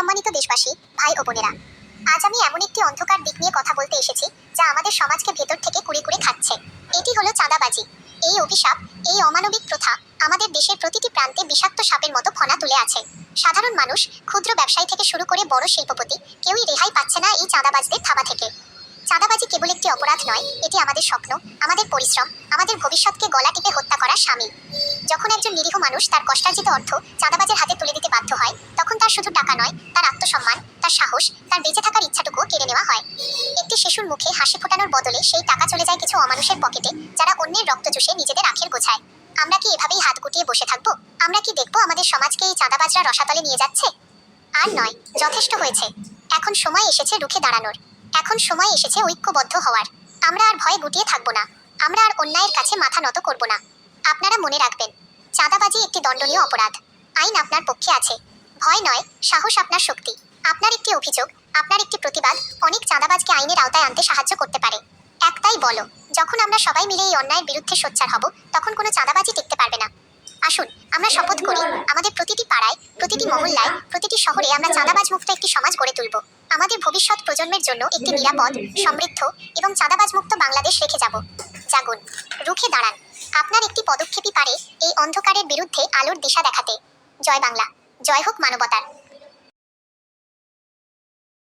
সম্মানিত দেশবাসী, ভাই ও বোনেরা, আজ আমি এমন একটি অন্ধকার দিক নিয়ে কথা বলতে এসেছি যা আমাদের সমাজকে ভেতর থেকে কুড়ে কুড়ে খাচ্ছে এটি হলো চাঁদাবাজি। এই অভিশাপ, এই অমানবিক প্রথা আমাদের দেশের প্রতিটি প্রান্তে বিষাক্ত সাপের মতো ফনা তুলে আছে। সাধারণ মানুষ, ক্ষুদ্র ব্যবসায়ী থেকে শুরু করে বড় শিল্পপতি, কেউই রেহাই পাচ্ছে না এই চাঁদাবাজদের থাবা থেকে। চাঁদাবাজি কেবল একটি অপরাধ নয়, এটি আমাদের স্বপ্ন, আমাদের পরিশ্রম, আমাদের ভবিষ্যৎকে গলা টিপে হত্যা করার সামিল। যখন একজন নিরীহ মানুষ তার কষ্টার্জিত অর্থ চাঁদাবাজের হাতে তুলে দিতে বাধ্য হয়, তখন তার শুধু টাকা নয় তার আত্মসম্মান তার সাহস তার বেঁচে থাকার ইচ্ছাটুকুও কেড়ে নেওয়া হয়। একটি শিশুর মুখে হাসি ফোটানোর বদলে সেই টাকা চলে যায় কিছু অমানুষের পকেটে, যারা অন্যের রক্ত চুষে নিজেদের আখের গোছায়। আমরা কি এভাবেই হাত গুটিয়ে বসে থাকব? আমরা কি দেখব আমাদের সমাজকে এই চাঁদাবাজরা রসাতলে নিয়ে যাচ্ছে? আর নয়, যথেষ্ট হয়েছে। এখন সময় এসেছে রুখে দাঁড়ানোর। এখন সময় এসেছে ঐক্যবদ্ধ হওয়ার। আমরা আর ভয়ে গুটিয়ে থাকব না। আমরা আর অন্যায়ের কাছে মাথা নত করব না। আপনারা মনে রাখবেন, চাঁদাবাজি একটি দণ্ডনীয় অপরাধ। আইন আপনার পক্ষে আছে। ভয় নয়, সাহস আপনার শক্তি। আপনার একটি অভিযোগ, আপনার একটি প্রতিবাদ অনেক চাঁদাবাজকে আইনের আওতায় আনতে সাহায্য করতে পারে। একটাই বলো, যখন আমরা সবাই মিলে এই অন্যায়ের বিরুদ্ধে সোচ্চার হব, তখন কোনো চাঁদাবাজি টিকতে পারবে না। আসুন, আমরা শপথ করি, আমাদের প্রতিটি পাড়ায়, প্রতিটি মহল্লায়, প্রতিটি শহরে আমরা চাঁদাবাজ মুক্ত একটি সমাজ গড়ে তুলব। আমাদের ভবিষ্যৎ প্রজন্মের জন্য একটি নিরাপদ, সমৃদ্ধ এবং চাঁদাবাজ মুক্ত বাংলাদেশ রেখে যাব। জাগুন, রুখে দাঁড়ান। আপনার একটি পদক্ষেপই পারে এই অন্ধকারের বিরুদ্ধে আলোর দিশা দেখাতে। জয় বাংলা। জয় হোক মানবতার।